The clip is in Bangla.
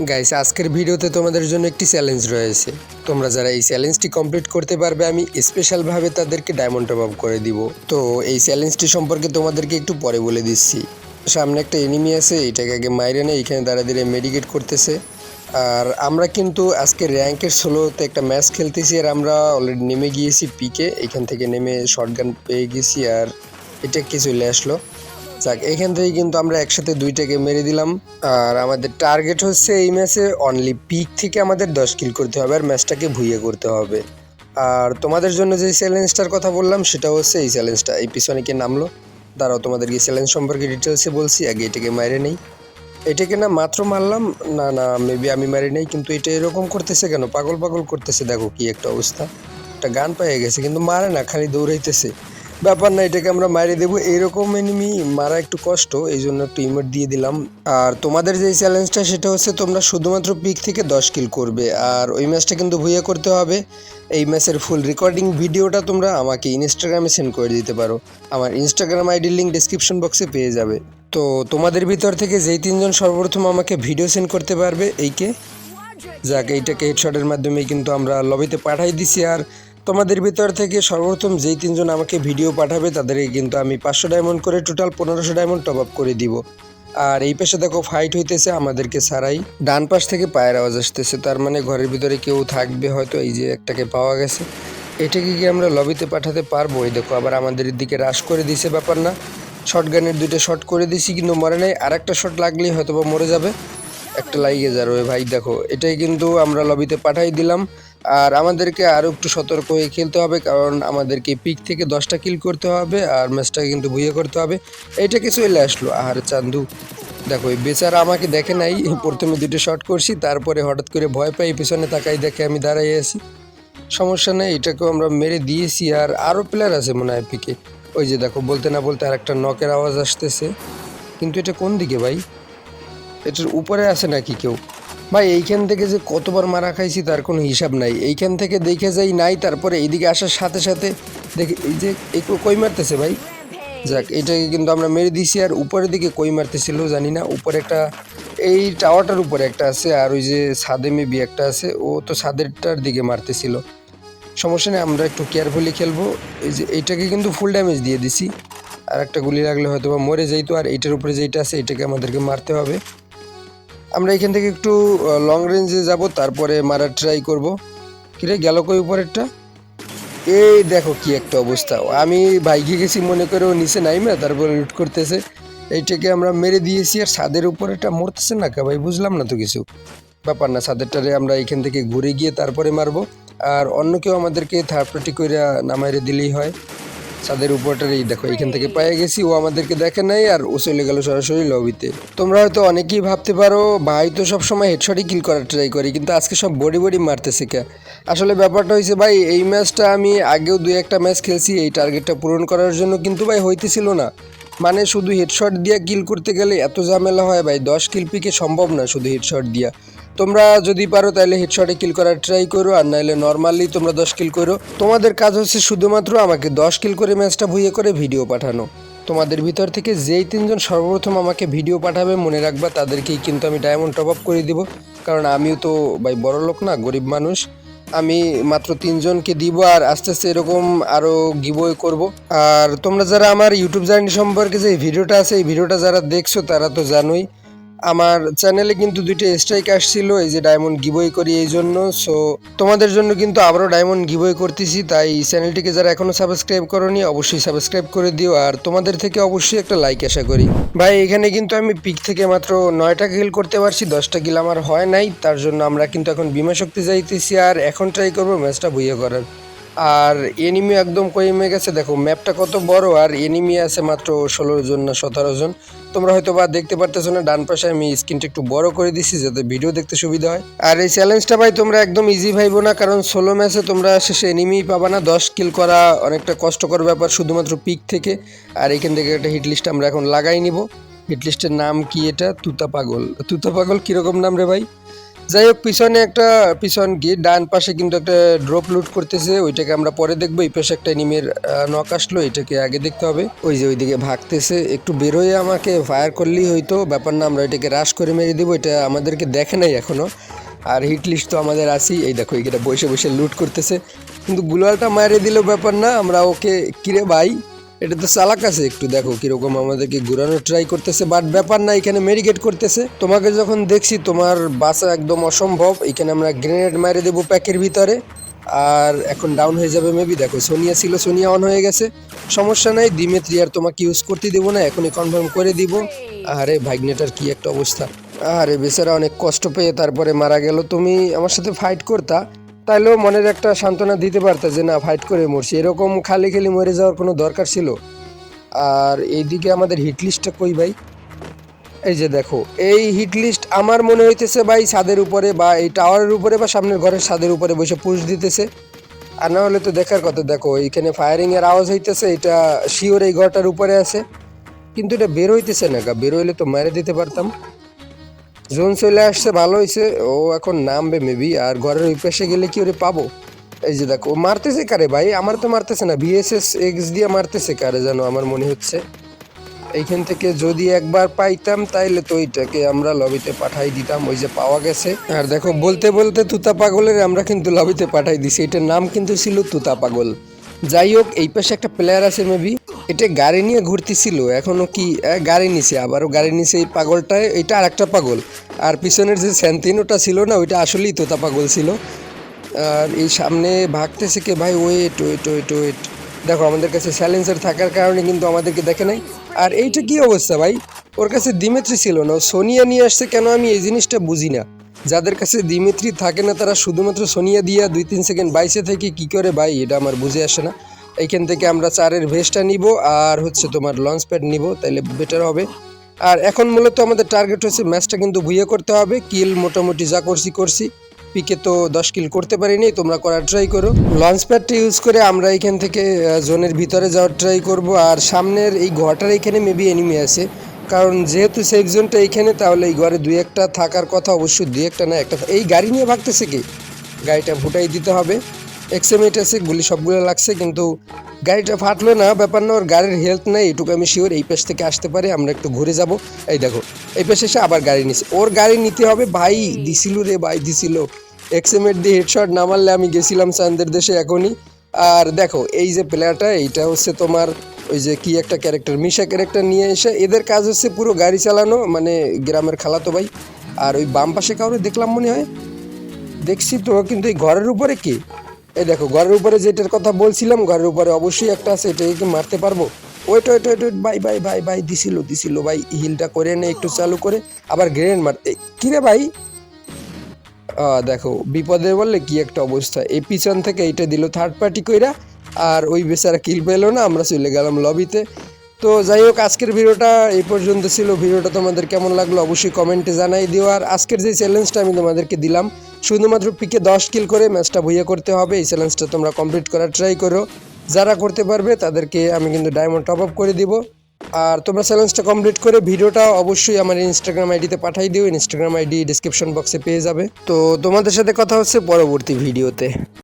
গাইস আজকের ভিডিওতে তোমাদের জন্য একটি চ্যালেঞ্জ রয়েছে। তোমরা যারা এই চ্যালেঞ্জটি কমপ্লিট করতে পারবে, আমি স্পেশালভাবে তাদেরকে ডায়মন্ড টপ করে দিব। তো এই চ্যালেঞ্জটি সম্পর্কে তোমাদেরকে একটু পরে বলে দিচ্ছি। সামনে একটা এনিমি আছে, এটাকে আগে মাইরে নেই, এখানে দাঁড়া দিয়ে মেডিকেট করতেছে। আর আমরা কিন্তু আজকে র্যাঙ্কের ষোলোতে একটা ম্যাচ খেলতেছি, আর আমরা অলরেডি নেমে গিয়েছি পিকে এখান থেকে নেমে শর্টগান পেয়ে গেছি, আর এটা কি চলে আসলো যাক, এখান থেকে কিন্তু আমরা একসাথে দুইটাকে মেরে দিলাম। আর আমাদের টার্গেট হচ্ছে এই ম্যাচে অনলি পিক থেকে আমাদের দশ কিল করতে হবে, আর ম্যাচটাকে ভুইয়ে করতে হবে। আর তোমাদের জন্য যে চ্যালেঞ্জটার কথা বললাম, সেটা হচ্ছে এই চ্যালেঞ্জটা এই পিছনে কে নামলো? দাঁড়াও তোমাদেরকে চ্যালেঞ্জ সম্পর্কে ডিটেলসে বলছি, আগে এটাকে মারে নেই। এটাকে না মাত্র মারলাম, না না মেবি আমি মারি নেই, কিন্তু এটা এরকম করতেছে কেন? পাগল পাগল করতেছে, দেখো কি একটা অবস্থা। একটা গান পেয়ে গেছে, কিন্তু মারে না, খালি দৌড়াইতেছে। ব্যাপার না, এটাকে আমরা মারিয়ে দেবো। এরকম এনিমি মারা একটু কষ্ট, এই জন্য একটু ইমোট দিয়ে দিলাম। আর তোমাদের যে চ্যালেঞ্জটা সেটা হচ্ছে তোমরা শুধুমাত্র পিক থেকে দশ কিল করবে। আর ওই ম্যাচটা কিন্তু ভুইয়া করতে হবে। এই ম্যাচের ফুল রেকর্ডিং ভিডিওটা তোমরা আমাকে ইনস্টাগ্রামে সেন্ড করে দিতে পারো। আমার ইনস্টাগ্রাম আইডির লিঙ্ক ডিসক্রিপশন বক্সে পেয়ে যাবে। তো তোমাদের ভিতর থেকে যেই তিনজন সর্বপ্রথম আমাকে ভিডিও সেন্ড করতে পারবে, এইকে। যাক, এইটাকে হেডশটের মাধ্যমে কিন্তু আমরা লবিতে পাঠাই দিছি। আর তোমাদের ভিতর থেকে সর্বপ্রথম যেই তিনজন আমাকে ভিডিও পাঠাবে, তাদেরকে কিন্তু আমি পাঁচশো ডায়মন্ড করে টোটাল পনেরোশো ডায়মন্ড টপ আপ করে দিব। আর এই পাশে দেখো ফাইট হইতেছে আমাদেরকে সারাই ডান পাশ থেকে পায়ের আওয়াজ আসতেছে, তার মানে ঘরের ভিতরে কেউ থাকবে হয়তো, এই যে একটাকে পাওয়া গেছে। এটাকে কি আমরা লবিতে পাঠাতে পারব? এই দেখো, আবার আমাদের দিকে রাশ করে দিছে ব্যাপার না। শর্ট গানের দুইটা শট করে দিছি, কিন্তু মরে নাই। আর একটা শট লাগলেই হয়তো বা মরে যাবে। একটা লাইগে যাবে ভাই, দেখো, এটাই কিন্তু আমরা লবিতে পাঠাই দিলাম। আর আমাদেরকে আরও একটু সতর্ক হয়ে খেলতে হবে, কারণ আমাদেরকে পিক থেকে দশটা কিল করতে হবে আর ম্যাচটাকে কিন্তু ভুইয়ে করতে হবে। এটা কিছু চলে আসলো। আর চান্দু, দেখো, এই বেচারা আমাকে দেখে নাই। প্রথমে দুটো শট করছি, তারপরে হঠাৎ করে ভয় পাই, পিছনে তাকাই দেখে আমি দাঁড়াই আছি। সমস্যা নেই, এটাকেও আমরা মেরে দিয়েছি। আর আরও প্লেয়ার আছে মনে হয় পিকে ওই যে দেখো, বলতে না বলতে আর একটা নকের আওয়াজ আসতেছে। কিন্তু এটা কোন দিকে ভাই? এটার উপরে আছে নাকি কেউ? ভাই, এইখান থেকে যে কতবার মারা খাইছি তার কোনো হিসাব নাই। এইখান থেকে দেখে যাই নাই, তারপরে এইদিকে আসার সাথে সাথে দেখে, এই যে কো- কই মারতেছে ভাই? যাক এটাকে কিন্তু আমরা মেরে দিছি, আর উপরের দিকে কই মারতেছিল জানি না। উপরে একটা, এই টাওয়ারটার উপরে একটা আছে, আর ওই যে ছাদে মেবি একটা আছে, ও তো ছাদেরটার দিকে মারতেছিল। সমস্যা নেই, আমরা একটু কেয়ারফুলি খেলব। এই যে এইটাকে কিন্তু ফুল ড্যামেজ দিয়ে দিছি। আর একটা গুলি লাগলে হয়তো বা মরে যাইতো, আর এইটার উপরে যেটা আছে এটাকে আমাদেরকে মারতে হবে। আমরা এখান থেকে একটু লং রেঞ্জে যাব, তারপরে মারার ট্রাই করব। কিরে গেল কই উপরেরটা? এই দেখো কি একটা অবস্থা। আমি বাইকে গেছি, মনে করে ও নিচে নাইমে, তারপরে লুট করতেছে। এইটাকে আমরা মেরে দিয়েছি, আর ছাদের উপরেটা মরতেছে না কা ভাই? বুঝলাম না তো কিছু। ব্যাপার না, ছাদেরটারে আমরা এখান থেকে ঘুরে গিয়ে তারপরে মারবো। আর অন্য কেউ আমাদেরকে থার্ড পার্টি করে নামাইরে দিলেই হয়। ছাদের উপরটারই দেখো, এখান থেকে পেয়ে গেছি, ও আমাদেরকে দেখে নাই আর ও চলে গেল সরাসরি লবিতে তোমরা হয়তো অনেকেই ভাবতে পারো, ভাই তো সবসময় হেডশটই কিল করার ট্রাই করি, কিন্তু আজকে সব বডি বডি মারতেছে কে? আসলে ব্যাপারটা হয়েছে, ভাই, এই ম্যাচটা আমি আগেও দুই একটা ম্যাচ খেলছি, এই টার্গেটটা পূরণ করার জন্য কিন্তু, ভাই, হইতেছিল না। মানে শুধু হেডশট দিয়ে কিল করতে গেলে এত ঝামেলা হয় ভাই, দশ কিল পিকে সম্ভব না শুধু হেডশট দিয়া। তোমরা যদি পারো তাহলে হেডশটে কিল করার ট্রাই করো, আর নাহলে নর্মালি তোমরা দশ কিল করো। তোমাদের কাজ হচ্ছে শুধুমাত্র আমাকে দশ কিল করে ম্যাচটা ভুইয়ে করে ভিডিও পাঠানো। তোমাদের ভিতর থেকে যেই তিনজন সর্বপ্রথম আমাকে ভিডিও পাঠাবে, মনে রাখবা তাদেরকেই কিন্তু আমি ডায়মন্ড টপ আপ করে দিব। কারণ আমিও তো ভাই বড় লোক না, গরিব মানুষ। আমি মাত্র তিনজনকে দিব আর আস্তে আস্তে এরকম আরও গিবই করব। আর তোমরা যারা আমার ইউটিউব জার্নি সম্পর্কে যে ভিডিওটা আছে, এই ভিডিওটা যারা দেখছ তারা তো জানোই আমার চ্যানেলে কিন্তু দুইটা স্ট্রাইক আসছিল, এই যে ডায়মন্ড গিবই করি এই জন্য। সো তোমাদের জন্য কিন্তু আবারও ডায়মন্ড গিবই করতেছি, তাই চ্যানেলটিকে যারা এখনও সাবস্ক্রাইব করনি, অবশ্যই সাবস্ক্রাইব করে দিও। আর তোমাদের থেকে অবশ্যই একটা লাইক আশা করি। ভাই, এখানে কিন্তু আমি পিক থেকে মাত্র নয়টা কিল করতে পারছি, দশটা কিল আমার হয় নাই, তার জন্য আমরা কিন্তু এখন বিমা শক্তি যাইতেছি, আর এখন ট্রাই করব ম্যাচটা ভুইয়ে করার। আর এনিমি একদম কমে গেছে। দেখো ম্যাপটা কত বড় আর এনিমি আছে মাত্র ষোলো জন না সতেরো জন। তোমরা হয়তো বা দেখতে পারতেছো না, ডান পাশে আমি স্ক্রিনটা একটু বড় করে দিছি যাতে ভিডিও দেখতে সুবিধা হয়। আর এই চ্যালেঞ্জটা ভাই তোমরা একদম ইজি ভাইবো না, কারণ ষোলো ম্যাচে তোমরা শেষে এনিমি পাবা না। দশ কিল করা অনেকটা কষ্টকর ব্যাপার, শুধুমাত্র পিক থেকে। আর এখান থেকে একটা হিট লিস্ট আমরা এখন লাগাই নিব। হিট লিস্টের নাম কি এটা? তুতা পাগল। তুতা পাগল কীরকম নাম রে ভাই? যাই হোক, পিছনে একটা, পিছন গিয়ে ডান পাশে কিন্তু একটা ড্রপ লুট করতেছে। ওইটাকে আমরা পরে দেখব। এই পাশে একটা নিমের নক আসলো। এটাকে আগে দেখতে হবে। ওই যে ওইদিকে ভাগতেছে। একটু বেরোয় আমাকে ফায়ার করলেই হয়তো। ব্যাপার না, আমরা এটাকে রাশ করে মেরে দেবো। এটা আমাদেরকে দেখে নাই এখনও আর হিট লিস্ট তো আমাদের আসি এই দেখো এইটা বসে বসে লুট করতেছে। কিন্তু গুলালটা মারে দিলেও ব্যাপার না। আমরা ওকে, কিরে ভাই? এটা তো চালাক আছে একটু, দেখো কীরকম আমাদেরকে ঘুরানোর ট্রাই করতেছে বাট ব্যাপার না, এখানে মেরিগেট করতেছে। তোমাকে যখন দেখছি, তোমার বাসা একদম অসম্ভব, এখানে আমরা গ্রেনেড মারে দেবো প্যাকের ভিতরে, আর এখন ডাউন হয়ে যাবে মেবি দেখো সোনিয়া ছিল, সোনিয়া অন হয়ে গেছে। সমস্যা নাই দিমেত্রি আর তোমাকে ইউজ করতে দেবো না, এখনই কনফার্ম করে দিব। আরে ভাগ্নেটার কি একটা অবস্থা। আরে বেচারা অনেক কষ্ট পেয়ে তারপরে মারা গেল। তুমি আমার সাথে ফাইট করতা তাইলেও মনের একটা সান্ত্বনা দিতে পারতা যে না ফাইট করে মরছি। এরকম খালি খালি মরে যাওয়ার কোনো দরকার ছিল? আর এইদিকে আমাদের হিট লিস্টটা কই ভাই? এই যে দেখো, এই হিট লিস্ট আমার মনে হইতেছে ভাই ছাদের উপরে বা এই টাওয়ারের উপরে বা সামনের ঘরের ছাদের উপরে বসে পুশ দিতেছে। আর না হলে তো দেখার কথা, দেখো এইখানে ফায়ারিংয়ের আওয়াজ হইতেছে, এটা শিওর এই ঘরটার উপরে আছে। কিন্তু এটা বের হইতেছে না গা, বের হইলে তো মেরে দিতে পারতাম। জোন চলে আসছে, ভালো হয়েছে ও এখন নামবে মেবি আর ঘরের ওই পাশে গেলে কি ওরে পাবো? এই যে দেখো মারতেছে কারে ভাই? আমার তো মারতেছে না বিএসএস এক্স দিয়ে মারতেছে কারে যেন আমার মনে হচ্ছে। এইখান থেকে যদি একবার পাইতাম, তাইলে তো ওইটাকে আমরা লবিতে পাঠাই দিতাম, ওই যে পাওয়া গেছে। আর দেখো, বলতে বলতে তুতা পাগলের আমরা কিন্তু লবিতে পাঠাই দিছি। এটার নাম কিন্তু ছিল তুতা পাগল। যাই হোক, এই পাশে একটা প্লেয়ার আছে মেবি এটা গাড়ি নিয়ে ঘুরতেছিল, এখনও কি গাড়ি নিছে, আবারও গাড়ি নিছে এই পাগলটায়, এটা আর একটা পাগল। আর পিছনের যে স্যান্তিনোটা ছিল না, ওইটা আসলেই তোতা পাগল ছিল। আর এই সামনে ভাগতেছে কে ভাই? ওয়েট ওয়েট ওয়েট ওয়েট দেখো, আমাদের কাছে স্যালেন্সার থাকার কারণে কিন্তু আমাদেরকে দেখে নাই। আর এইটা কি অবস্থা ভাই? ওর কাছে দিমেত্রি ছিল না সোনিয়া নিয়ে আসছে কেন আমি এই জিনিসটা বুঝি না। যাদের কাছে দিমেত্রি থাকে না, তারা শুধুমাত্র সোনিয়া দিয়া দুই তিন সেকেন্ড বাইসে থেকে কি করে ভাই? এটা আমার বুঝে আসে না। এইখান থেকে আমরা চারের ভেস্টটা নিব, আর হচ্ছে তোমার লঞ্চ প্যাড নিব, তাইলে বেটার হবে। আর এখন মূলত আমাদের টার্গেট হচ্ছে ম্যাচটা কিন্তু ভুইয়ে করতে হবে কিল মোটামুটি যা করছি করছি। পিকে তো দশ কিল করতে পারিনি, তোমরা করার ট্রাই করো। লঞ্চ প্যাডটা ইউজ করে আমরা এখান থেকে জোনের ভিতরে যাওয়ার ট্রাই করব, আর সামনের এই ঘরটার এখানে মেবি এনিমি আছে। কারণ যেহেতু সেফ জোনটা এইখানে তাহলে এই ঘরে দুই একটা থাকার কথা অবশ্যই দুই একটা না, একটা এই গাড়ি নিয়ে ভাগতেছে কি? গাড়িটা ফুটাই দিতে হবে। এক্সএমএইট আছে, গুলি সবগুলো লাগছে, কিন্তু গাড়িটা ফাটলো না, ব্যাপার না, ওর গাড়ির হেলথ নেই, এটুকু আমি শিওর এই পাশ থেকে আসতে পারে, আমরা একটু ঘুরে যাব। এই দেখো, এই পাশে এসে আবার গাড়ি নিছে। ওর গাড়ি নিতে হবে, ভাই, দিছিল রে, ভাই, দিছিল। এক্সএমএট দিয়ে হেডশট না মারলে আমি গেছিলাম চান্দের দেশে এখনই। আর দেখো, এই যে প্লেয়ারটা এইটা হচ্ছে তোমার ওই যে কি একটা ক্যারেক্টার মিশা ক্যারেক্টার নিয়ে এসে, এদের কাজ হচ্ছে পুরো গাড়ি চালানো মানে গ্রামের খালাতো ভাই। আর ওই বাম পাশে কাউরে দেখলাম মনে হয়। দেখছি তো, কিন্তু এই ঘরের উপরে কি? এই দেখো, ঘরের উপরে যেটার কথা বলছিলাম, ঘরের উপরে অবশ্যই একটা আছে এটাকে কি মারতে পারব? Wait wait wait wait bye bye bye bye দিছিল দিছিল, ভাই হিলটা করে নে, একটু চালু করে, আবার গ্রেনেড মারতে কিরে ভাই? দেখো, বিপদে বললে কি একটা অবস্থা, এই পিছন থেকে এইটা দিল থার্ড পার্টি কইরা, আর ওই বেচারা কিল পেল না, আমরা চলে গেলাম লবিতে তো যাই হোক, আজকের ভিডিওটা এই পর্যন্ত ছিল। ভিডিওটা তোমাদের কেমন লাগল অবশ্যই কমেন্টে জানাই দিও। আর আজকের যে চ্যালেঞ্জটা আমি তোমাদেরকে দিলাম শুধুমাত্র পিকে দশ কিল করে ম্যাচটা ভুইয়া করতে হবে। এই চ্যালেঞ্জটা তোমরা কমপ্লিট করার ট্রাই করো। যারা করতে পারবে, তাদেরকে আমি কিন্তু ডায়মন্ড টপ আপ করে দিব। আর তোমরা চ্যালেঞ্জটা কমপ্লিট করে ভিডিওটা অবশ্যই আমার ইনস্টাগ্রাম আইডিতে পাঠাই দিও। ইনস্টাগ্রাম আইডি ডিসক্রিপশন বক্সে পেয়ে যাবে। তো তোমাদের সাথে কথা হচ্ছে পরবর্তী ভিডিওতে।